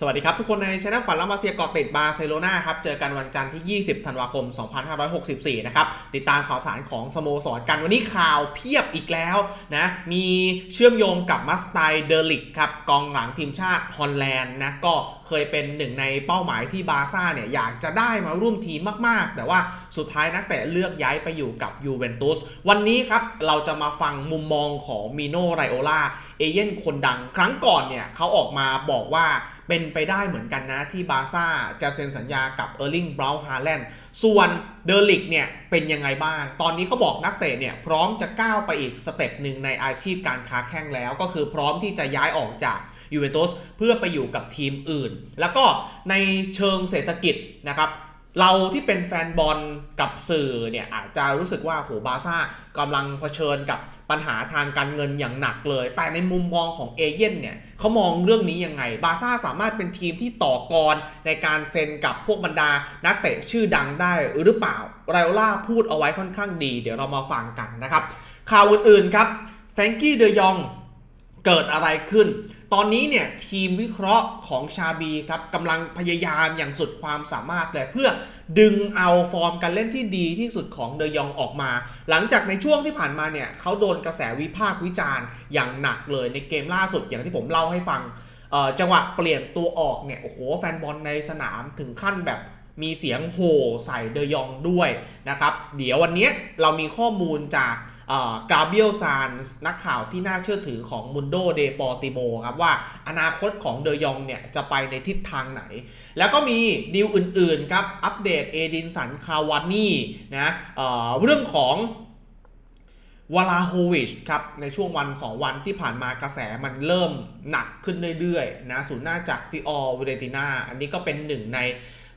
สวัสดีครับ ทุกคนในช anel ขวัญละมาเซียเกาะติดบาร์เซโลนาครับ เจอกันวันจันทร์ที่ 20 ธันวาคม 2564 นะครับ ติดตามข่าวสารของสโมสรกันวันนี้ข่าวเพียบอีกแล้วนะ มีเชื่อมโยงกับมัสไตเดลิกครับ กองหลังทีมชาติฮอลแลนด์นะ ก็เคยเป็นหนึ่งในเป้าหมายที่บาร์ซ่าเนี่ย อยากจะได้มาร่วมทีมมาก ๆ แต่ว่าสุดท้ายนักเตะเลือกย้ายไปอยู่กับยูเวนตุสวันนี้ครับเราจะมาฟังมุมมองของมิโนไรโอลาเอเย่นคนดัง ครั้งก่อนเนี่ยเขาออกมาบอกว่า เป็นไปได้เหมือนกันนะที่บาร์ซ่าจะเซ็นสัญญากับเออร์ลิงบราวน์ฮาแลนด์ส่วนเดอลิกเนี่ยเป็นยังไงบ้าง ตอนนี้เขาบอกนักเตะเนี่ยพร้อมจะก้าวไปอีกสเต็ปหนึ่งในอาชีพการค้าแข่งแล้ว ก็คือพร้อมที่จะย้ายออกจากยูเวนตุสเพื่อไปอยู่กับทีมอื่น แล้วก็ในเชิงเศรษฐกิจนะครับ เราที่เป็นแฟนบอลกับสื่อเนี่ยอาจจะรู้สึกว่าโหบาซ่ากำลังเผชิญกับปัญหาทางการเงินอย่างหนักเลย แต่ในมุมมองของเอเย่นเนี่ยเขามองเรื่องนี้ยังไง บาซ่าสามารถเป็นทีมที่ต่อกรในการเซ็นกับพวกบรรดา นักเตะชื่อดังได้หรือเปล่าไรโอล่าพูดเอาไว้ค่อนข้างดี เดี๋ยวเรามาฟังกันนะครับข่าวอื่นๆครับแฟรงกี้เดยองเกิดอะไรขึ้น ตอนนี้เนี่ยทีมวิเคราะห์ของชาบีครับกำลังพยายามอย่างสุดความสามารถเลยเพื่อดึงเอาฟอร์มการเล่นที่ดีที่สุดของเดยองออกมา หลังจากในช่วงที่ผ่านมาเนี่ยเขาโดนกระแสวิพากษ์วิจารณ์อย่างหนักเลยในเกมล่าสุดอย่างที่ผมเล่าให้ฟังจังหวะเปลี่ยนตัวออกเนี่ยโอ้โหแฟนบอลในสนามถึงขั้นแบบมีเสียงโห่ใส่เดยองด้วยนะครับ เดี๋ยววันนี้เรามีข้อมูลจาก กาเบียลซานนักข่าวที่น่าเชื่อถือของมุนโดเดปอติโมครับว่าอนาคตของเดยองเนี่ยจะไปในทิศทางไหน แล้วก็มีดีลอื่นๆครับอัปเดตเอดินสันคาวานี่นะเเรื่องของวลาโฮวิชครับในช่วงวัน 2 วันที่ผ่านมากระแสมันเริ่มหนักขึ้นเรื่อยๆนะศูนย์หน้าจากฟิออร์เวเรติน่าอันนี้ก็เป็นหนึ่งใน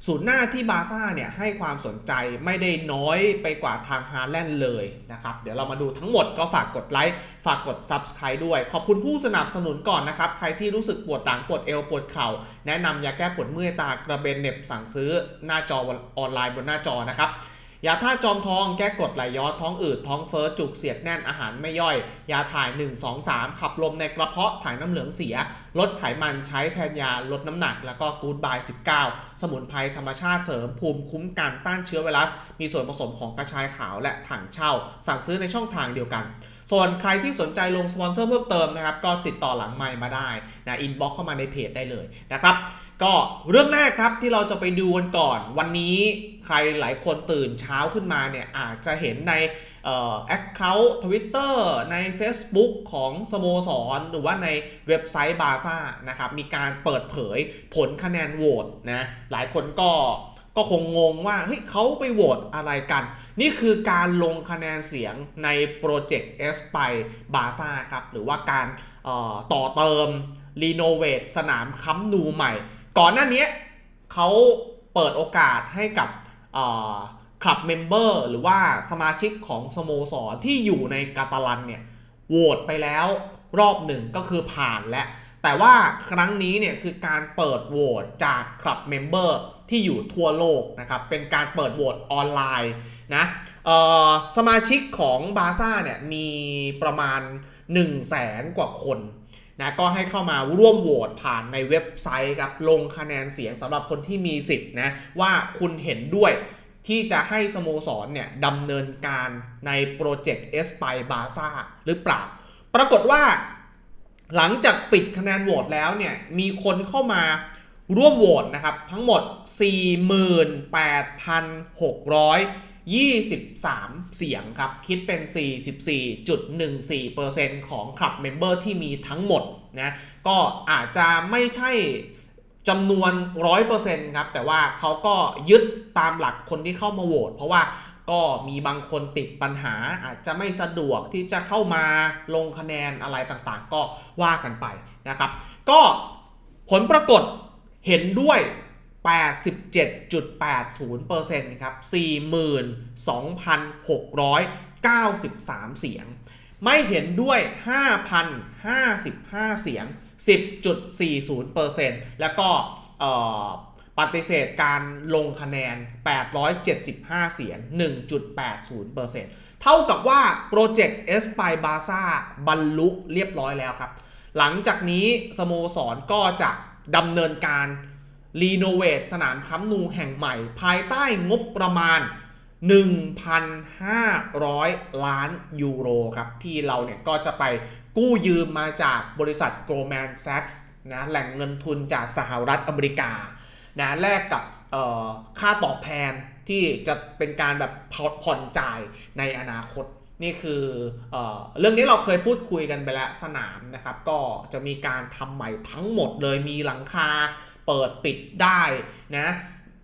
ศูนย์หน้าที่บาซ่าเนี่ยให้ความสนใจไม่ได้น้อยไปกว่าทางฮาแลนด์เลยนะครับ เดี๋ยวเรามาดูทั้งหมดก็ฝากกดไลค์ ฝากกด Subscribe ด้วย ขอบคุณผู้สนับสนุนก่อนนะครับ ใครที่รู้สึกปวดหลังปวดเอวปวดเข่า แนะนำยาแก้ปวดเมื่อยตากระเบนเน็บสั่งซื้อหน้าจอออนไลน์บนหน้าจอนะครับ ยาท่าจอมทองแก้กดไหลย้อนท้องอืดท้องเฟ้อจุกเสียดแน่นอาหารไม่ย่อย ยาถ่าย 1 2 3 ขับลมในกระเพาะถ่ายน้ำเหลืองเสีย ลดไขมันใช้แทนยาลดน้ำหนัก แล้วก็กูดบาย 19 สมุนไพรธรรมชาติเสริมภูมิคุ้มกันต้านเชื้อไวรัส มีส่วนผสมของกระชายขาวและถังเช่า สั่งซื้อในช่องทางเดียวกันส่วนใครที่สนใจลงสปอนเซอร์เพิ่มเติมนะครับ ก็ติดต่อหลังไมค์มาได้นะอินบ็อกเข้ามาในเพจได้เลยนะครับ ก็เรื่องแรกครับที่เราจะไปดูกันก่อน วันนี้ใครหลายคนตื่นเช้าขึ้นมาเนี่ยอาจจะเห็นในแอคเคาท์ทวิตเตอร์ใน Facebook ของสโมสร หรือว่าในเว็บไซต์บาซ่านะครับมีการเปิดเผยผลคะแนนโหวตนะหลายคนก็ก็คงงงว่าเฮ้ยเขาไปโหวตอะไรกัน นี่คือการลงคะแนนเสียงในโปรเจกต์เอสไปบาซ่าครับหรือว่าการต่อเติมรีโนเวทสนามค้ำนูใหม่ ก่อนหน้านี้เขาเปิดโอกาสให้กับคลับเมมเบอร์หรือว่าสมาชิกของสโมสรที่อยู่ในกาตาลันเนี่ยโหวตไปแล้วรอบหนึ่งก็คือผ่านแล้วแต่ว่าครั้งนี้เนี่ยคือการเปิดโหวตจากคลับเมมเบอร์ที่อยู่ทั่วโลกนะครับ เป็นการเปิดโหวตออนไลน์นะสมาชิกของบาซ่าเนี่ยมีประมาณ 1 0 0 0 0แสนกว่าคน นะก็ให้เข้ามาร่วมโหวตผ่านในเว็บไซต์ครับลงคะแนนเสียงสำหรับคนที่มีสิทธิ์นะว่าคุณเห็นด้วยที่จะให้สโมสรเนี่ยดำเนินการในโปรเจกต์เอสไปบาซ่าหรือเปล่า ปรากฏว่า หลังจากปิดคะแนนโหวตแล้วเนี่ยมีคนเข้ามาร่วมโหวตนะครับ ทั้งหมด 23 เสียงครับ คิดเป็น 44.14%ของคลับเมมเบอร์ที่มีทั้งหมดนะก็อาจจะไม่ใช่จำนวน 100%ครับ แต่ว่าเขาก็ยึดตามหลักคนที่เข้ามาโหวตเพราะว่าก็มีบางคนติดปัญหาอาจจะไม่สะดวกที่จะเข้ามาลงคะแนนอะไรต่างๆ ก็ว่ากันไปนะครับ ก็ผลปรากฏเห็นด้วย 87.80%ครับ 42,693 เสียง ไม่เห็นด้วย 5,055 เสียง 10.40%แล้วก็ปฏิเสธการลงคะแนน 875 เสียง 1.80%เท่ากับว่าโปรเจกต์เอสปายบาซ่าบรรลุเรียบร้อยแล้วครับ หลังจากนี้สโมสรก็จะดำเนินการ รีโนเวทสนามค้ำนูแห่งใหม่ ภายใต้งบประมาณ 1,500 ล้านยูโรครับ ที่เราเนี่ยก็จะไปกู้ยืมมาจากบริษัท Goldman Sachs นะแหล่งเงินทุนจากสหรัฐอเมริกานะแลกกับเอ่อค่าตอบแทนที่จะเป็นการแบบผ่อนจ่ายในอนาคตนี่คือเออเรื่องนี้เราเคยพูดคุยกันไปแล้วสนามนะครับ ก็จะมีการทำใหม่ทั้งหมดเลยมีหลังคา เปิดปิดได้นะ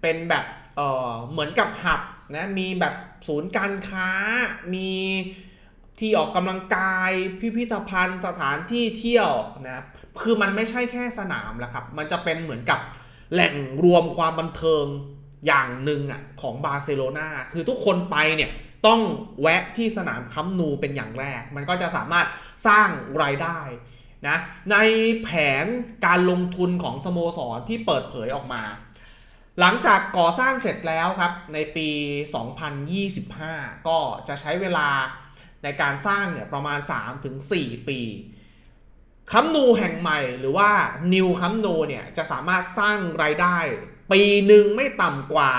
เป็นแบบเออเหมือนกับหับนะมีแบบศูนย์การค้ามีที่ออกกำลังกายพิพิธภัณฑ์สถานที่เที่ยวนะคือมันไม่ใช่แค่สนามแล้วครับมันจะเป็นเหมือนกับแหล่งรวมความบันเทิงอย่างหนึ่งอะของบาร์เซโลนาคือทุกคนไปเนี่ยต้องแวะที่สนามคัมป์นูเป็นอย่างแรก มันก็จะสามารถสร้างรายได้ นะในแผนการลงทุนของสโมสรที่เปิดเผยออกมา หลังจากก่อสร้างเสร็จแล้วครับในปี 2025 ก็จะใช้เวลาในการสร้างเนี่ยประมาณ 3-4 ปีคัมนูแห่งใหม่หรือว่านิวคัมนูเนี่ยจะสามารถสร้างรายได้ ปีหนึ่งไม่ต่ำกว่า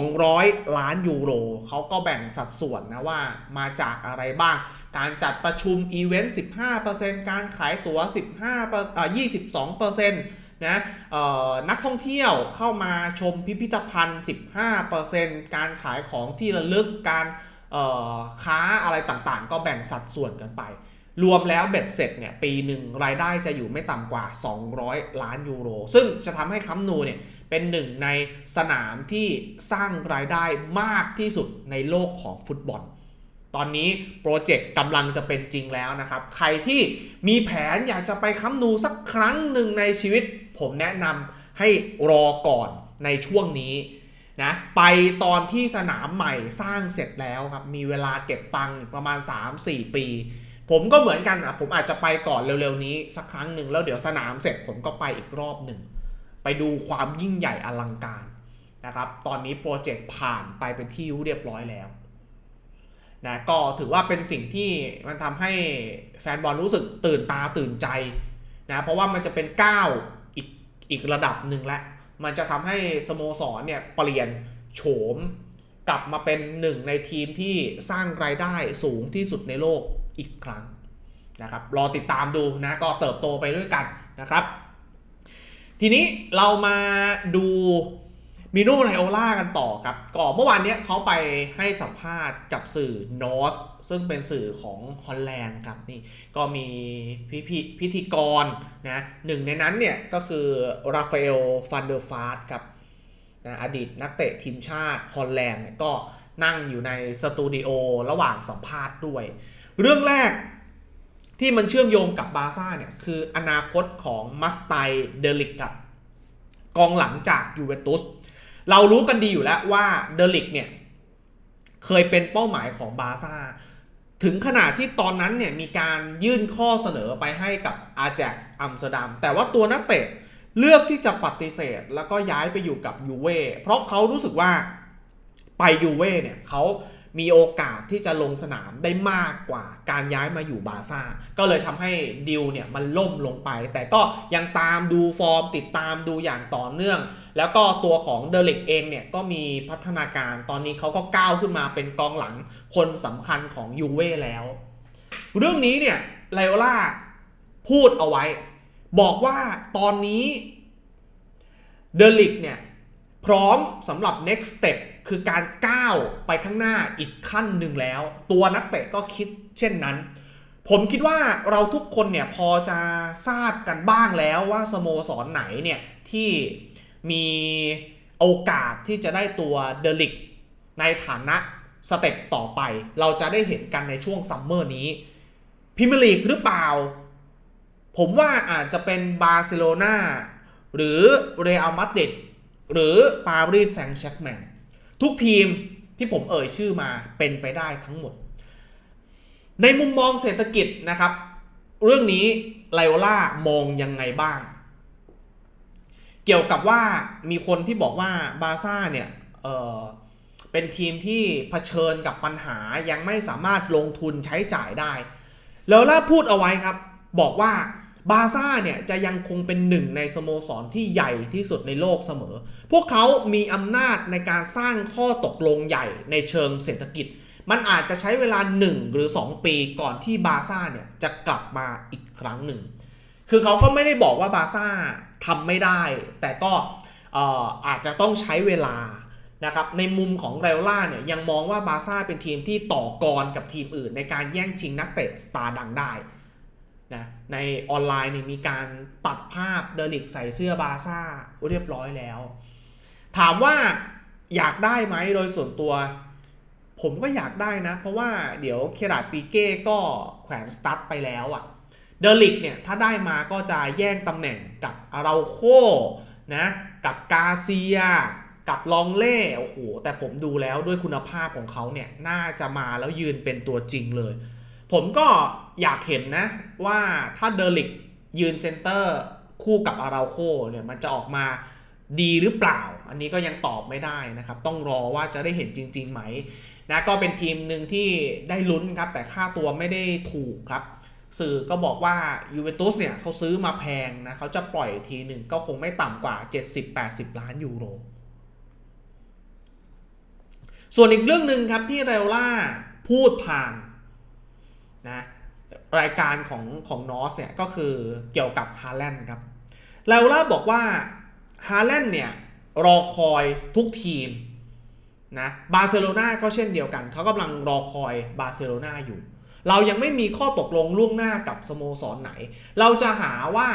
200 ล้านยูโรเขาก็แบ่งสัดส่วนนะว่ามาจากอะไรบ้าง การจัดประชุมอีเวนต์ 15%การขายตั๋ว 15%อ่า22%นะนักท่องเที่ยวเข้ามาชมพิพิธภัณฑ์ 15%การขายของที่ระลึก การค้าอะไรต่างๆ ก็แบ่งสัดส่วนกันไป รวมแล้วเบ็ดเสร็จเนี่ยปีหนึ่งรายได้จะอยู่ไม่ต่ำกว่า 200 ล้านยูโร ซึ่งจะทำให้คัมนูเนี่ยเป็นหนึ่งในสนามที่สร้างรายได้มากที่สุดในโลกของฟุตบอล ตอนนี้โปรเจกต์กำลังจะเป็นจริงแล้วนะครับ ใครที่มีแผนอยากจะไปคัมนูสักครั้งหนึ่งในชีวิต ผมแนะนำให้รอก่อนในช่วงนี้นะไปตอนที่สนามใหม่สร้างเสร็จแล้วครับ มีเวลาเก็บตังค์ประมาณ 3-4 ปี ผมก็เหมือนกันอะผมอาจจะไปก่อนเร็วๆนี้สักครั้งหนึ่งแล้วเดี๋ยวสนามเสร็จผมก็ไปอีกรอบหนึ่ง ไปดูความยิ่งใหญ่อลังการนะครับ ตอนนี้โปรเจกต์ผ่านไปเป็นที่เรียบร้อยแล้ว นะก็ถือว่าเป็นสิ่งที่มันทำให้แฟนบอลรู้สึกตื่นตาตื่นใจนะเพราะว่ามันจะเป็นก้าวอีกอีกระดับหนึ่งแล้วมันจะทำให้สโมสรเนี่ยเปลี่ยนโฉมกลับมาเป็นหนึ่งในทีมที่สร้างรายได้สูงที่สุดในโลกอีกครั้งนะครับรอติดตามดูนะก็เติบโตไปด้วยกันนะครับ ทีนี้เรามาดู มิโนไนโอล่ากันต่อครับก็เมื่อวานเนี้ยเขาไปให้สัมภาษณ์กับสื่อนอสซึ่งเป็นสื่อของฮอลแลนด์ครับนี่ก็มีพิพิพิธีกรนะหนึ่งในนั้นเนี่ยก็คือราฟาเอลฟันเดอร์ฟาร์ครับนะอดีตนักเตะทีมชาติฮอลแลนด์เนี่ยก็นั่งอยู่ในสตูดิโอระหว่างสัมภาษณ์ด้วย เรื่องแรกที่มันเชื่อมโยงกับบาซ่าเนี่ยคืออนาคตของมัสไตเดลิกครับกองหลังจากยูเวนตุส เรารู้กันดีอยู่แล้วว่าเดลิกเนี่ยเคยเป็นเป้าหมายของบาซ่าถึงขนาดที่ตอนนั้นเนี่ยมีการยื่นข้อเสนอไปให้กับอาแจ็กซ์อัมสเตอร์ดัมแต่ว่าตัวนักเตะเลือกที่จะปฏิเสธ แล้วก็ย้ายไปอยู่กับยูเว่เพราะเขารู้สึกว่าไปยูเว่เนี่ยเขามีโอกาสที่จะลงสนามได้มากกว่าการย้ายมาอยู่บาซ่า ก็เลยทำให้ดิวเนี่ยมันล่มลงไป แต่ก็ยังตามดูฟอร์มติดตามดูอย่างต่อเนื่อง แล้วก็ตัวของเดลิกเองเนี่ยก็มีพัฒนาการตอนนี้เขาก็ก้าวขึ้นมาเป็นกองหลังคนสำคัญของยูเว่แล้ว เรื่องนี้เนี่ยไลโอล่าพูดเอาไว้ บอกว่าตอนนี้เดลิกเนี่ยพร้อมสำหรับ next step คือการก้าวไปข้างหน้าอีกขั้นหนึ่งแล้ว ตัวนักเตะก็คิดเช่นนั้น ผมคิดว่าเราทุกคนเนี่ยพอจะทราบกันบ้างแล้วว่าสโมสรไหนเนี่ยที่ มีโอกาสที่จะได้ตัวเดลิกในฐานะสเต็ปต่อไป เราจะได้เห็นกันในช่วงซัมเมอร์นี้พิมลีกหรือเปล่า ผมว่าอาจจะเป็นบาร์เซโลนาหรือเรอัลมาดริดหรือปารีสแซงต์แชร์กแมงทุกทีมที่ผมเอ่ยชื่อมาเป็นไปได้ทั้งหมด ในมุมมองเศรษฐกิจนะครับ เรื่องนี้ไลโอล่ามองยังไงบ้าง เกี่ยวกับว่ามีคนที่บอกว่าบาซ่าเนี่ยเออเป็นทีมที่เผชิญกับปัญหายังไม่สามารถลงทุนใช้จ่ายได้ แล้วล่าพูดเอาไว้ครับ บอกว่าบาซ่าเนี่ยจะยังคงเป็นหนึ่งในสโมสรที่ใหญ่ที่สุดในโลกเสมอ พวกเขามีอำนาจในการสร้างข้อตกลงใหญ่ในเชิงเศรษฐกิจ มันอาจจะใช้เวลา 1 หรือ 2 ปีก่อนที่บาซ่าเนี่ยจะกลับมาอีกครั้งหนึ่ง คือเขาก็ไม่ได้บอกว่าบาซ่าทำไม่ได้ แต่ก็อาจจะต้องใช้เวลานะครับในมุมของเรลล่าเนี่ยยังมองว่าบาซ่าเป็นทีมที่ต่อกรกับทีมอื่น ในการแย่งชิงนักเตะสตาร์ดังได้นะในออนไลน์เนี่ยมีการตัดภาพเดลิกใส่เสื้อบาซ่าเรียบร้อยแล้ว ถามว่าอยากได้ไหมโดยส่วนตัว ผมก็อยากได้นะ เพราะว่าเดี๋ยวเคราดปีเก้ก็แขวนสตั๊ดไปแล้วอะ่ะ เดลิกเนี่ยถ้าได้มาก็จะแย่งตำแหน่งกับอาราโคนะกับกาเซีย กับลองเล่โอ้โหแต่ผมดูแล้วด้วยคุณภาพของเขาเนี่ยน่าจะมาแล้วยืนเป็นตัวจริงเลย ผมก็อยากเห็นนะว่าถ้าเดลิกยืนเซนเตอร์คู่กับอาราโคเนี่ยมันจะออกมาดีหรือเปล่า อันนี้ก็ยังตอบไม่ได้นะครับ ต้องรอว่าจะได้เห็นจริง ๆ ไหมนะก็เป็นทีมหนึ่งที่ได้ลุ้นครับ แต่ค่าตัวไม่ได้ถูกครับ สื่อก็บอกว่ายูเวนตุสเนี่ยเขาซื้อมาแพงนะเขาจะปล่อยทีหนึ่งก็คงไม่ต่ำกว่า 70-80 ล้านยูโร ส่วนอีกเรื่องหนึ่งครับที่เรล่าพูดผ่านนะรายการของของนอสเนี่ยก็คือเกี่ยวกับฮาแลนด์ครับเรลล่าบอกว่าฮาแลนด์เนี่ยรอคอยทุกทีมนะบาร์เซโลนาก็เช่นเดียวกัน เขากำลังรอคอยบาร์เซโลนาอยู่ เรายังไม่มีข้อตกลงล่วงหน้ากับสโมสรไหน เราจะหาว่า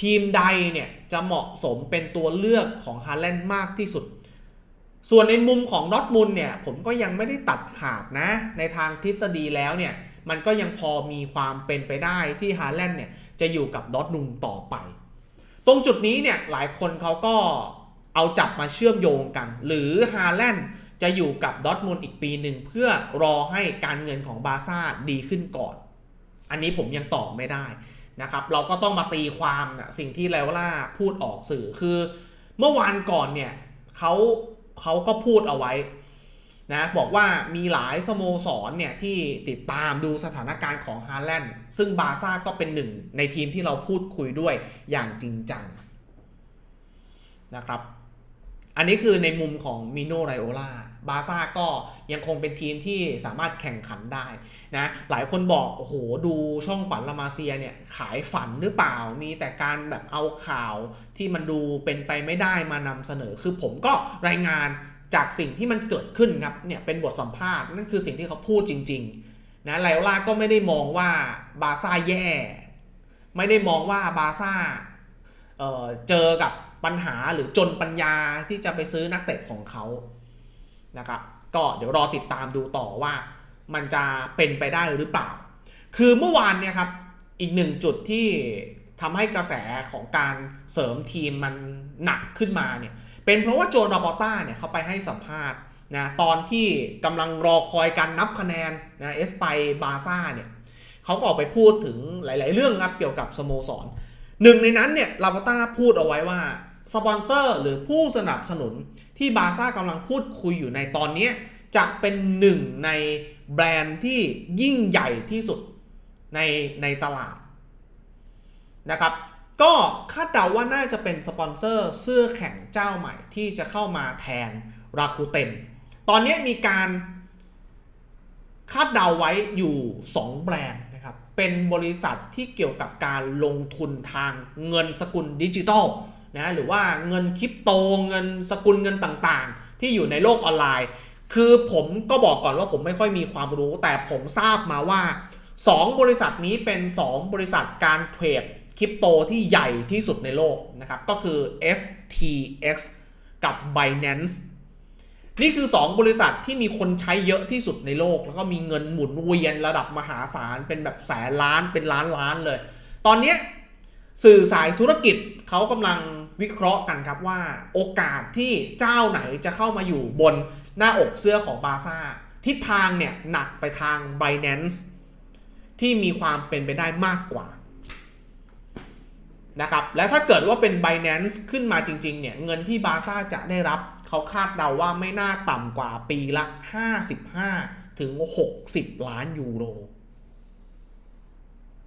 ทีมใดเนี่ยจะเหมาะสมเป็นตัวเลือกของฮาแลนด์มากที่สุด ส่วนในมุมของดอทมุนเนี่ยผมก็ยังไม่ได้ตัดขาดนะ ในทางทฤษฎีแล้วเนี่ยมันก็ยังพอมีความเป็นไปได้ที่ฮาแลนด์เนี่ยจะอยู่กับดอทมุนต่อไป ตรงจุดนี้เนี่ยหลายคนเขาก็เอาจับมาเชื่อมโยงกัน หรือฮาแลนด์ จะอยู่กับดอทมุนอีกปีหนึ่งเพื่อรอให้การเงินของบาซ่าดีขึ้นก่อน อันนี้ผมยังตอบไม่ได้นะครับ เราก็ต้องมาตีความนะสิ่งที่เลวล่าพูดออกสื่อคือ เมื่อวานก่อนเนี่ยเขาเขาก็พูดเอาไว้นะบอกว่ามีหลายสโมสรเนี่ยที่ติดตามดูสถานการณ์ของฮาแลนด์ซึ่งบาซ่าก็เป็นหนึ่งในทีมที่เราพูดคุยด้วยอย่างจริงจังนะครับ อันนี้คือในมุมของมิโนไรโอลา บาซ่าก็ยังคงเป็นทีมที่สามารถแข่งขันได้นะหลายคนบอกโอ้โหดูช่องขวัญลามาเซียเนี่ยขายฝันหรือเปล่ามีแต่การแบบเอาข่าวที่มันดูเป็นไปไม่ได้มานำเสนอ คือผมก็รายงานจากสิ่งที่มันเกิดขึ้นครับเนี่ยเป็นบทสัมภาษณ์นั่นคือสิ่งที่เขาพูดจริงๆนะไรโอลาก็ไม่ได้มองว่าบาซ่าแย่ ไม่ได้มองว่าบาซ่าเอ่อเจอกับปัญหาหรือจนปัญญาที่จะไปซื้อนักเตะของเขา นะครับก็เดี๋ยวรอติดตามดูต่อว่ามันจะเป็นไปได้หรือเปล่า คือเมื่อวานเนี่ยครับอีกหนึ่งจุดที่ทำให้กระแสของการเสริมทีมมันหนักขึ้นมาเนี่ยเป็นเพราะว่าโจนราบอต้าเนี่ยเขาไปให้สัมภาษณ์นะตอนที่กำลังรอคอยการนับคะแนนนะเอสไปบาซ่าเนี่ยเขาก็ออกไปพูดถึงหลาย ๆ เรื่องครับเกี่ยวกับสโมสรหนึ่งในนั้นเนี่ยลาบอต้าพูดเอาไว้ว่า สปอนเซอร์หรือผู้สนับสนุนที่บาซ่ากำลังพูดคุยอยู่ในตอนนี้ จะเป็นหนึ่งในแบรนด์ที่ยิ่งใหญ่ที่สุดในในตลาดนะครับ ก็คาดเดาว่าน่าจะเป็นสปอนเซอร์เสื้อแข่งเจ้าใหม่ที่จะเข้ามาแทนราคูเต็นตอนนี้มีการคาดเดาไว้อยู่ 2 แบรนด์นะครับ เป็นบริษัทที่เกี่ยวกับการลงทุนทางเงินสกุลดิจิทัล นะหรือว่าเงินคริปโตเงินสกุลเงินต่างๆ ที่อยู่ในโลกออนไลน์ คือผมก็บอกก่อนว่าผมไม่ค่อยมีความรู้ แต่ผมทราบมาว่า 2 บริษัทนี้เป็น 2 บริษัทการเทรดคริปโตที่ใหญ่ที่สุดในโลกนะครับ ก็คือ FTX กับ Binance นี่คือ 2 บริษัทที่มีคนใช้เยอะที่สุดในโลก แล้วก็มีเงินหมุนเวียนระดับมหาศาล เป็นแบบแสนล้านเป็นล้านล้านเลย ตอนนี้สื่อสายธุรกิจเขากำลัง วิเคราะห์กันครับว่าโอกาสที่เจ้าไหนจะเข้ามาอยู่บนหน้าอกเสื้อของบาซ่าทิศทางเนี่ยหนักไปทาง Binance ที่มีความเป็นไปได้มากกว่านะครับและถ้าเกิดว่าเป็น Binance ขึ้นมาจริงๆเนี่ยเงินที่บาซ่าจะได้รับ เขาคาดเดาว่าไม่น่าต่ำกว่าปีละ 55 ถึง 60 ล้านยูโร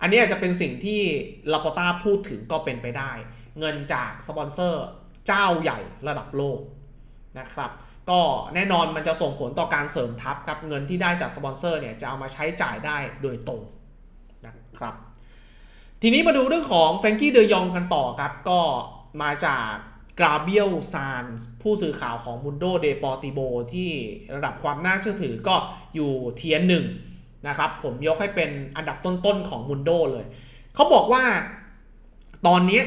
อันนี้อาจจะเป็นสิ่งที่ลาปอต้าพูดถึงก็เป็นไปได้ เงินจากสปอนเซอร์เจ้าใหญ่ระดับโลกนะครับก็แน่นอนมันจะส่งผลต่อการเสริมทัพครับเงินที่ได้จากสปอนเซอร์เนี่ยจะเอามาใช้จ่ายได้โดยตรงนะครับทีนี้มาดูเรื่องของแฟรงกี้เดยองกันต่อครับ ก็มาจากกราเบียลซานผู้สื่อข่าวของมุนโดเดปอติโบที่ระดับความน่าเชื่อถือก็อยู่เทียนหนึ่งนะครับผมยกให้เป็นอันดับต้นๆของมุนโดเลย เขาบอกว่าตอนนี้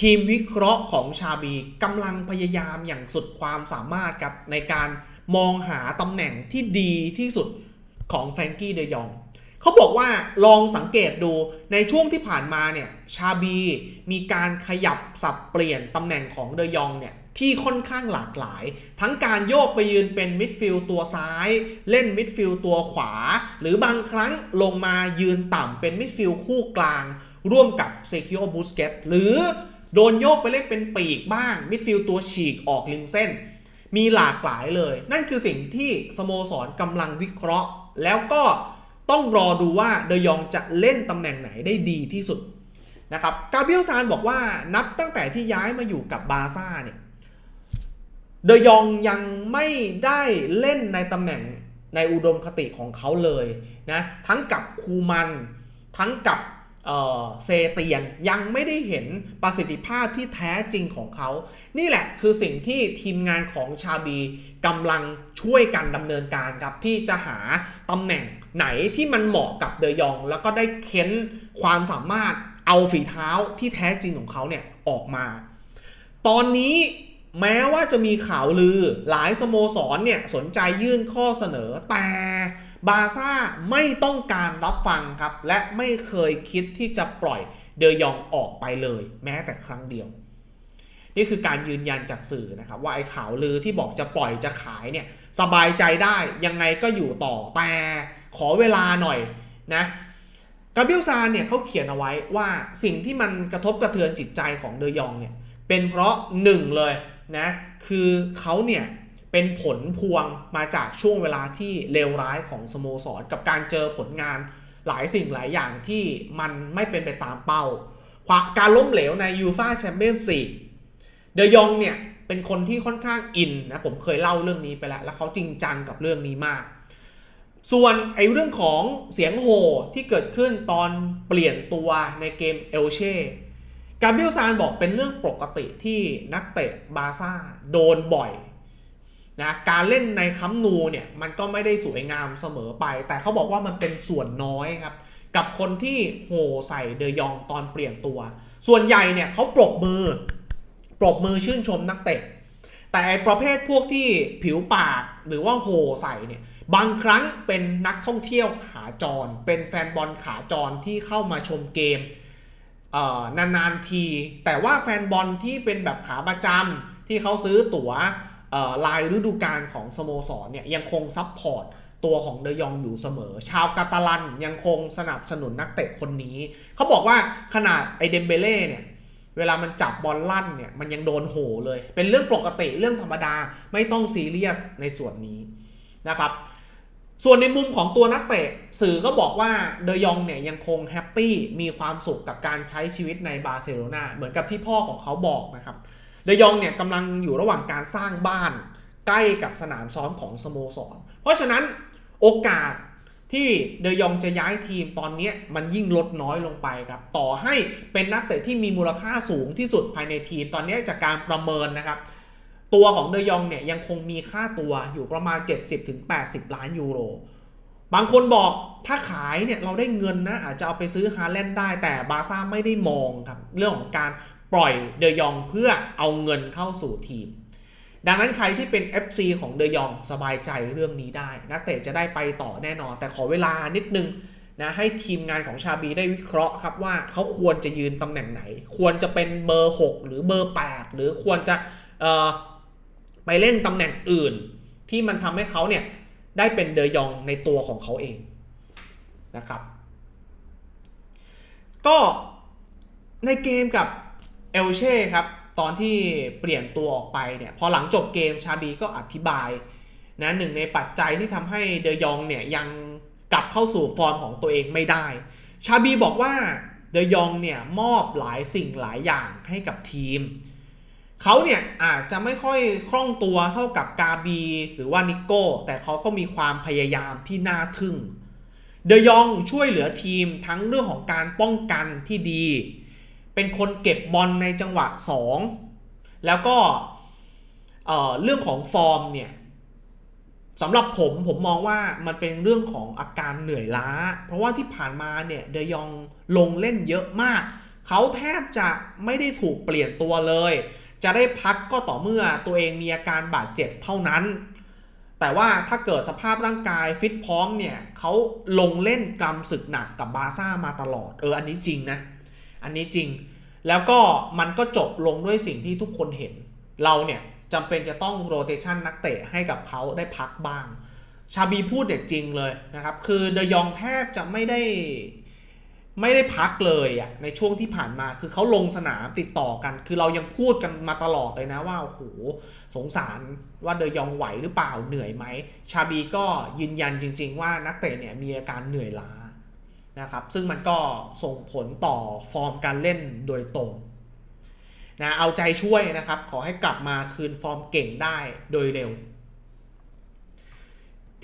ทีมวิเคราะห์ของชาบีกำลังพยายามอย่างสุดความสามารถครับในการมองหาตำแหน่งที่ดีที่สุดของแฟรงกี้เดยองเขาบอกว่าลองสังเกตดูในช่วงที่ผ่านมาเนี่ยชาบีมีการขยับสับเปลี่ยนตำแหน่งของเดยองเนี่ยที่ค่อนข้างหลากหลาย ทั้งการโยกไปยืนเป็นมิดฟิลด์ตัวซ้าย เล่นมิดฟิลด์ตัวขวา หรือบางครั้งลงมายืนต่ำเป็นมิดฟิลด์คู่กลาง ร่วมกับเซคิโอบูสเกตหรือ โดนโยกไปเล่นเป็นปีกบ้าง มิดฟิลด์ตัวฉีกออกริมเส้น มีหลากหลายเลย นั่นคือสิ่งที่สโมสรกำลังวิเคราะห์ แล้วก็ต้องรอดูว่าเดยองจะเล่นตำแหน่งไหนได้ดีที่สุดนะครับกาเบรียลซานบอกว่านับตั้งแต่ที่ย้ายมาอยู่กับบาร์ซ่าเนี่ยเดยองยังไม่ได้เล่นในตำแหน่งในอุดมคติของเขาเลยนะทั้งกับคูมัน ทั้งกับ เซเตียนยังไม่ได้เห็นประสิทธิภาพที่แท้จริงของเขา นี่แหละคือสิ่งที่ทีมงานของชาบีกำลังช่วยกันดำเนินการครับ ที่จะหาตำแหน่งไหนที่มันเหมาะกับเดยอง แล้วก็ได้เค้นความสามารถเอาฝีเท้าที่แท้จริงของเขาเนี่ยออกมา ตอนนี้แม้ว่าจะมีข่าวลือหลายสโมสรเนี่ยสนใจยื่นข้อเสนอแต่ บาซ่าไม่ต้องการรับฟังครับ และไม่เคยคิดที่จะปล่อยเดยองออกไปเลย แม้แต่ครั้งเดียว นี่คือการยืนยันจากสื่อนะครับ ว่าไอ้ข่าวลือที่บอกจะปล่อยจะขายเนี่ยสบายใจได้ยังไงก็อยู่ต่อแต่ขอเวลาหน่อยนะกาเบียลซานเนี่ยเขาเขียนเอาไว้ว่าสิ่งที่มันกระทบกระเทือนจิตใจของเดยองเนี่ยเป็นเพราะหนึ่งเลยนะคือเขาเนี่ย เป็นผลพวงมาจากช่วงเวลาที่เลวร้ายของสโมสร กับการเจอผลงานหลายสิ่งหลายอย่างที่มันไม่เป็นไปตามเป้า การล้มเหลวในยูฟาแชมเปี้ยนส์ลีกเดยองเนี่ยเป็นคนที่ค่อนข้างอินนะผมเคยเล่าเรื่องนี้ไปแล้ว แล้วเขาจริงจังกับเรื่องนี้มาก ส่วนไอ้เรื่องของเสียงโห่ที่เกิดขึ้นตอนเปลี่ยนตัวในเกมเอลเช่กาเบรียลซานบอกเป็นเรื่องปกติที่นักเตะบาซ่าโดนบ่อย นะการเล่นในคัมนูเนี่ยมันก็ไม่ได้สวยงามเสมอไป แต่เขาบอกว่ามันเป็นส่วนน้อยครับ กับคนที่โห่ใส่เดยองตอนเปลี่ยนตัว ส่วนใหญ่เนี่ยเขาปรบมือ ปรบมือชื่นชมนักเตะแต่ประเภทพวกที่ผิวปากหรือว่าโหใส่เนี่ยบางครั้งเป็นนักท่องเที่ยวขาจร เป็นแฟนบอลขาจรที่เข้ามาชมเกมเนานๆที แต่ว่าแฟนบอลที่เป็นแบบขาประจำที่เขาซื้อตั๋ว เอ่อรายฤดูกาลของสโมสรเนี่ยยังคงซับพอร์ตตัวของเดยองอยู่เสมอ ชาวกาตาลันยังคงสนับสนุนนักเตะคนนี้ เขาบอกว่าขนาดไอเดมเบเล่เนี่ยเวลามันจับบอลลั่นเนี่ยมันยังโดนโหเลย เป็นเรื่องปกติเรื่องธรรมดาไม่ต้องซีเรียสในส่วนนี้นะครับส่วนในมุมของตัวนักเตะสื่อก็บอกว่าเดยองเนี่ยยังคงแฮปปี้มีความสุขกับการใช้ชีวิตในบาร์เซโลนาเหมือนกับที่พ่อของเขาบอกนะครับ เดยองเนี่ยกำลังอยู่ระหว่างการสร้างบ้านใกล้กับสนามซ้อมของสโมสร เพราะฉะนั้นโอกาสที่เดยองจะย้ายทีมตอนนี้มันยิ่งลดน้อยลงไปครับ ต่อให้เป็นนักเตะที่มีมูลค่าสูงที่สุดภายในทีมตอนนี้จากการประเมินนะครับ ตัวของเดยองเนี่ยยังคงมีค่าตัวอยู่ประมาณ 70-80 ล้านยูโร บางคนบอกถ้าขายเนี่ยเราได้เงินนะอาจจะเอาไปซื้อฮาแลนด์ได้แต่บาซ่าไม่ได้มองครับเรื่องของการ ปล่อยเดยองเพื่อเอาเงินเข้าสู่ทีม ดังนั้นใครที่เป็น FC ของเดยองสบายใจเรื่องนี้ได้ นักเตะจะได้ไปต่อแน่นอน แต่ขอเวลานิดนึงนะให้ทีมงานของชาบีได้วิเคราะห์ครับว่าเขาควรจะยืนตำแหน่งไหน ควรจะเป็นเบอร์ 6 หรือเบอร์ 8 หรือควรจะไปเล่นตำแหน่งอื่น ที่มันทำให้เขาเนี่ยได้เป็นเดยองในตัวของเขาเองนะครับ ก็ในเกมกับ เอลเช่ครับตอนที่เปลี่ยนตัวออกไปเนี่ยพอหลังจบเกมชาบีก็อธิบายนะหนึ่งในปัจจัยที่ทำให้เดยองเนี่ยยังกลับเข้าสู่ฟอร์มของตัวเองไม่ได้ ชาบีบอกว่าเดยองเนี่ยมอบหลายสิ่งหลายอย่างให้กับทีม เขาเนี่ยอาจจะไม่ค่อยคล่องตัวเท่ากับกาบีหรือว่านิโก้ แต่เขาก็มีความพยายามที่น่าทึ่ง เดยองช่วยเหลือทีมทั้งเรื่องของการป้องกันที่ดี เป็นคนเก็บบอลในจังหวะ 2 แล้วก็เเรื่องของฟอร์มเนี่ยสำหรับผมผมมองว่ามันเป็นเรื่องของอาการเหนื่อยล้า เพราะว่าที่ผ่านมาเนี่ยเดยองลงเล่นเยอะมาก เขาแทบจะไม่ได้ถูกเปลี่ยนตัวเลย จะได้พักก็ต่อเมื่อตัวเองมีอาการบาดเจ็บเท่านั้น แต่ว่าถ้าเกิดสภาพร่างกายฟิตพร้อมเนี่ยเขาลงเล่นกรรมศึกหนักกับบาซ่ามาตลอด เอออันนี้จริงนะ อันนี้จริง แล้วก็มันก็จบลงด้วยสิ่งที่ทุกคนเห็น เราเนี่ยจำเป็นจะต้องโรเตชันนักเตะให้กับเขาได้พักบ้าง ชาบีพูดเนี่ยจริงเลยนะครับ คือเดยองแทบจะไม่ได้ไม่ได้พักเลยอะในช่วงที่ผ่านมาคือเขาลงสนามติดต่อกัน คือเรายังพูดกันมาตลอดเลยนะว่าโอ้โหสงสารว่าเดยองไหวหรือเปล่าเหนื่อยไหมชาบีก็ยืนยันจริง ๆ ว่านักเตะเนี่ยมีอาการเหนื่อยล้า นะครับซึ่งมันก็ส่งผลต่อฟอร์มการเล่นโดยตรงนะเอาใจช่วยนะครับ ขอให้กลับมาคืนฟอร์มเก่งได้โดยเร็ว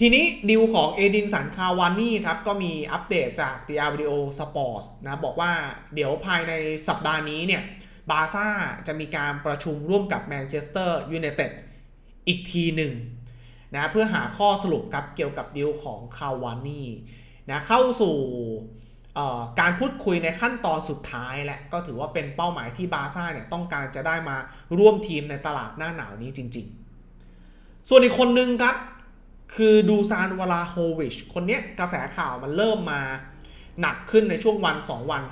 ทีนี้ดิวของเอดินสันคาวานี่ครับก็มีอัปเดตจาก The r Video Sports นะบอกว่าเดี๋ยวภายในสัปดาห์นี้เนี่ยบาซ่าจะมีการประชุมร่วมกับแมนเชสเตอร์ยูไนเต็ดอีกทีหนึ่งนะเพื่อหาข้อสรุปครับเกี่ยวกับดิวของคาวานี่ นะเข้าสู่การพูดคุยในขั้นตอนสุดท้ายแหละก็ถือว่าเป็นเป้าหมายที่บาซ่าเนี่ยต้องการจะได้มาร่วมทีมในตลาดหน้าหนาวนี้จริง ๆ ส่วนอีกคนนึงครับคือดูซานวลาโฮวิชคนเนี้ยกระแสข่าวมันเริ่มมาหนักขึ้นในช่วงวัน 2 วัน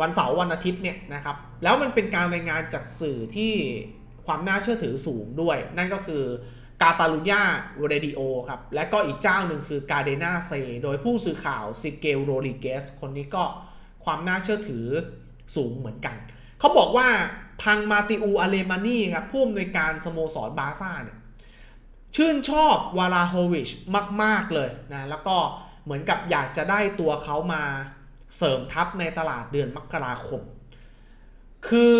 วันเสาร์วันอาทิตย์เนี่ยนะครับแล้วมันเป็นการรายงานจากสื่อที่ความน่าเชื่อถือสูงด้วย นั่นก็คือ กาตาลุญาเรดิโอครับ และก็อีกเจ้าหนึ่งคือกาเดนาเซ โดยผู้สื่อข่าวซิเกลโรลิเกส คนนี้ก็ความน่าเชื่อถือสูงเหมือนกัน เขาบอกว่าทางมาติอูอาเลมานีครับผู้อำนวยการสโมสรบาซ่าเนี่ยชื่นชอบวาลาโฮวิชมาก ๆ เลยนะ แล้วก็เหมือนกับอยากจะได้ตัวเขามาเสริมทัพในตลาดเดือนมกราคม คือ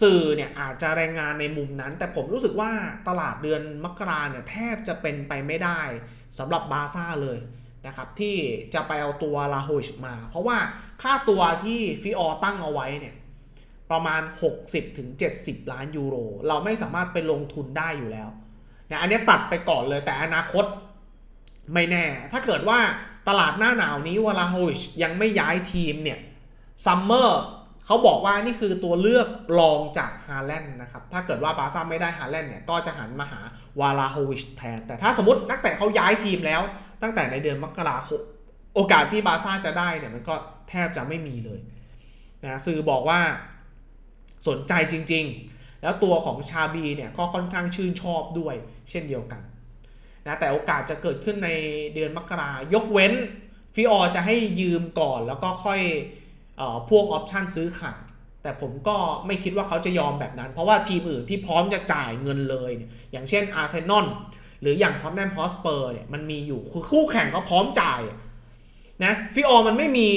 สื่อเนี่ยอาจจะรายงานในมุมนั้น แต่ผมรู้สึกว่าตลาดเดือนมกราเนี่ยแทบจะเป็นไปไม่ได้สำหรับบาซ่าเลยนะครับที่จะไปเอาตัวลาโฮชมา เพราะว่าค่าตัวที่ฟิออตั้งเอาไว้เนี่ยประมาณ 60-70 ล้านยูโร เราไม่สามารถไปลงทุนได้อยู่แล้วนะอันนี้ตัดไปก่อนเลยแต่อนาคตไม่แน่ ถ้าเกิดว่าตลาดหน้าหนาวนี้วลาโฮชยังไม่ย้ายทีมเนี่ยซัมเมอร์ เขาบอกว่านี่คือตัวเลือกรองจากฮาแลนด์นะครับ ถ้าเกิดว่าบาร์ซ่าไม่ได้ฮาแลนด์เนี่ย ก็จะหันมาหาวาลาโฮวิชแทน แต่ถ้าสมมตินักเตะเขาย้ายทีมแล้ว ตั้งแต่ในเดือนมกราคม โอกาสที่บาร์ซ่าจะได้เนี่ย มันก็แทบจะไม่มีเลยนะสื่อบอกว่าสนใจจริง ๆ แล้วตัวของชาบีเนี่ยก็ค่อนข้างชื่นชอบด้วยเช่นเดียวกันนะแต่โอกาสจะเกิดขึ้นในเดือนมกรายกเว้นฟิออจะให้ยืมก่อนแล้วก็ค่อย พ่วงออปชันซื้อขาดแต่ผมก็ไม่คิดว่าเขาจะยอมแบบนั้น เพราะว่าทีมอื่นที่พร้อมจะจ่ายเงินเลยเนี่ยอย่างเช่นอาร์เซนอลหรืออย่างท็อตแนมฮอสเปอร์เนี่ยมันมีอยู่คือคู่แข่งเขาพร้อมจ่ายนะฟิออมันไม่มี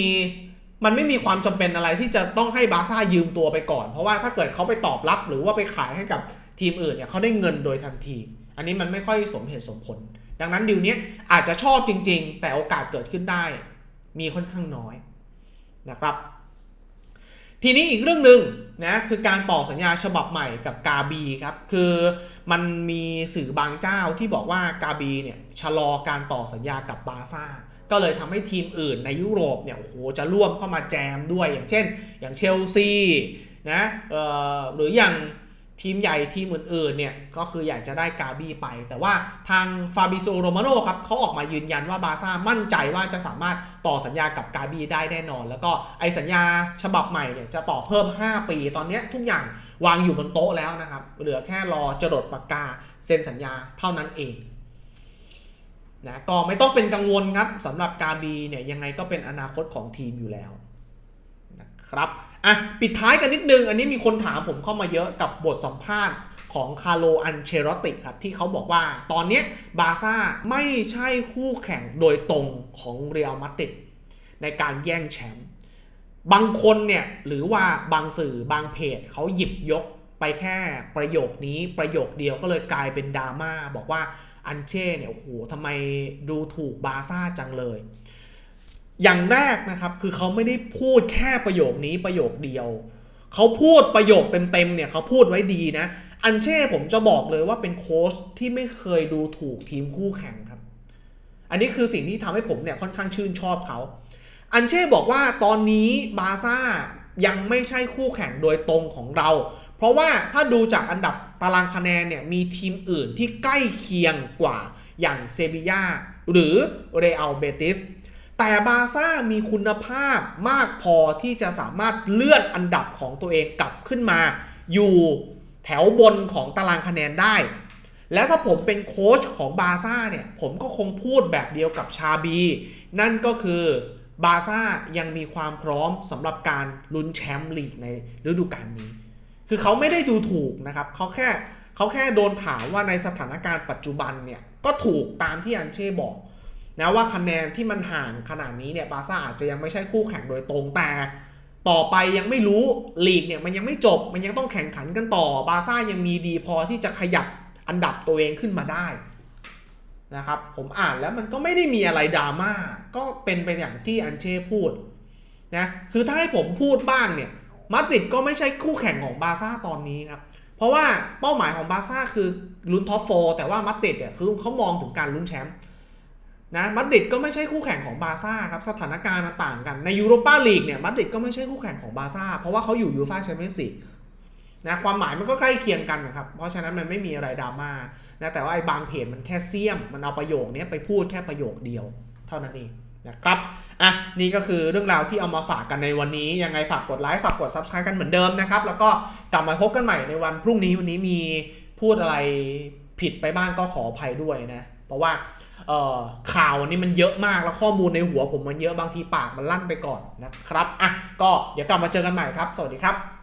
มันไม่มีความจำเป็นอะไรที่จะต้องให้บาซ่ายืมตัวไปก่อน เพราะว่าถ้าเกิดเขาไปตอบรับหรือว่าไปขายให้กับทีมอื่นเนี่ยเขาได้เงินโดยทันที อันนี้มันไม่ค่อยสมเหตุสมผล ดังนั้นดิวเนี้ยอาจจะชอบจริง ๆ แต่โอกาสเกิดขึ้นได้ มีค่อนข้างน้อย นะครับ ทีนี้อีกเรื่องหนึ่งนะคือการต่อสัญญาฉบับใหม่กับกาบีครับคือมันมีสื่อบางเจ้าที่บอกว่ากาบีเนี่ยชะลอการต่อสัญญากับบาร์ซ่าก็เลยทำให้ทีมอื่นในยุโรปเนี่ยโอ้โหจะร่วมเข้ามาแจมด้วยอย่างเช่น อย่างเชลซีนะเอ่อหรืออย่าง ทีมใหญ่ทีมอื่นๆเนี่ยก็คืออยากจะได้กาบี้ไป แต่ว่าทางฟาบิโซโรมาโนครับเขาออกมายืนยันว่าบาร์ซ่ามั่นใจว่าจะสามารถต่อสัญญากับกาบี้ได้แน่นอน แล้วก็ไอสัญญาฉบับใหม่เนี่ยจะต่อเพิ่ม 5 ปี ตอนนี้ทุกอย่างวางอยู่บนโต๊ะแล้วนะครับ เหลือแค่รอจรดปากกาเซ็นสัญญาเท่านั้นเองนะก็ไม่ต้องเป็นกังวลครับสำหรับกาบีเนี่ยยังไงก็เป็นอนาคตของทีมอยู่แล้ว นะครับอะปิดท้ายกันนิดนึง อันนี้มีคนถามผมเข้ามาเยอะกับบทสัมภาษณ์ของคาร์โลอันเชโรติครับ ที่เขาบอกว่าตอนนี้บาร์ซ่าไม่ใช่คู่แข่งโดยตรงของเรอัลมาดริดในการแย่งแชมป์บางคนเนี่ย หรือว่าบางสื่อบางเพจเขาหยิบยกไปแค่ประโยคนี้ประโยคเดียวก็เลยกลายเป็นดราม่าบอกว่าอันเช่เนี่ยโอ้โหทำไมดูถูกบาร์ซ่าจังเลย อย่างแรกนะครับคือเขาไม่ได้พูดแค่ประโยคนี้ประโยคเดียว เขาพูดประโยคเต็มๆเนี่ยเขาพูดไว้ดีนะ อันเช่ผมจะบอกเลยว่าเป็นโค้ชที่ไม่เคยดูถูกทีมคู่แข่งครับ อันนี้คือสิ่งที่ทำให้ผมเนี่ยค่อนข้างชื่นชอบเขาอันเช่บอกว่าตอนนี้บาซ่ายังไม่ใช่คู่แข่งโดยตรงของเรา เพราะว่าถ้าดูจากอันดับตารางคะแนนเนี่ยมีทีมอื่นที่ใกล้เคียงกว่าอย่างเซบียาหรือเรอัลเบติส แต่บาซ่ามีคุณภาพมากพอที่จะสามารถเลื่อนอันดับของตัวเองกลับขึ้นมา อยู่แถวบนของตารางคะแนนได้ แล้วถ้าผมเป็นโค้ชของบาซ่าเนี่ย ผมก็คงพูดแบบเดียวกับชาบี นั่นก็คือบาซ่ายังมีความพร้อมสำหรับการลุ้นแชมป์ลีกในฤดูกาลนี้ คือเขาไม่ได้ดูถูกนะครับเขาแค่เขาแค่โดนถามว่าในสถานการณ์ปัจจุบันเนี่ย ก็ถูกตามที่อันเช่บอก นะว่าคะแนนที่มันห่างขนาดนี้เนี่ยบาซ่าอาจจะยังไม่ใช่คู่แข่งโดยตรงแต่ต่อไปยังไม่รู้ลีกเนี่ยมันยังไม่จบ มันยังต้องแข่งขันกันต่อบาซ่ายังมีดีพอที่จะขยับอันดับตัวเองขึ้นมาได้นะครับผมอ่านแล้วมันก็ไม่ได้มีอะไรดราม่าก็เป็นไปอย่างที่อันเช่พูดนะคือถ้าให้ผมพูดบ้างเนี่ยมาดริดก็ไม่ใช่คู่แข่งของบาซ่าตอนนี้ครับเพราะว่าเป้าหมายของบาซ่าคือลุ้นท็อปโฟแต่ว่ามาดริดเนี่ยคือเขามองถึงการลุ้นแชมป์ นะมาดริดก็ไม่ใช่คู่แข่งของบาร์ซ่าครับสถานการณ์มันต่างกันในยูโรปาลีกเนี่ยมาดริดก็ไม่ใช่คู่แข่งของบาร์ซ่าเพราะว่าเขาอยู่ยูฟ่าแชมเปี้ยนส์ลีกนะความหมายมันก็ใกล้เคียงกันนะครับเพราะฉะนั้นมันไม่มีอะไรดราม่านะแต่ว่าไอ้บางเพจมันแค่เสี้ยม มันเอาประโยคนี้ไปพูดแค่ประโยคเดียว เท่านั้นเองนะครับอะนี่ก็คือเรื่องราวที่เอามาฝากกันในวันนี้ ยังไงฝากกดไลค์ฝากกด subscribe กันเหมือนเดิมนะครับแล้วก็กลับมาพบกันใหม่ในวันพรุ่งนี้วันนี้มีพูดอะไรผิดไปบ้างก็ขออภัยด้วยนะเพราะว่า ข่าวอันนี้มันเยอะมากแล้วข้อมูลในหัวผมมันเยอะบางทีปากมันลั่นไปก่อนนะครับอะก็เดี๋ยวกลับมาเจอกันใหม่ครับ สวัสดีครับ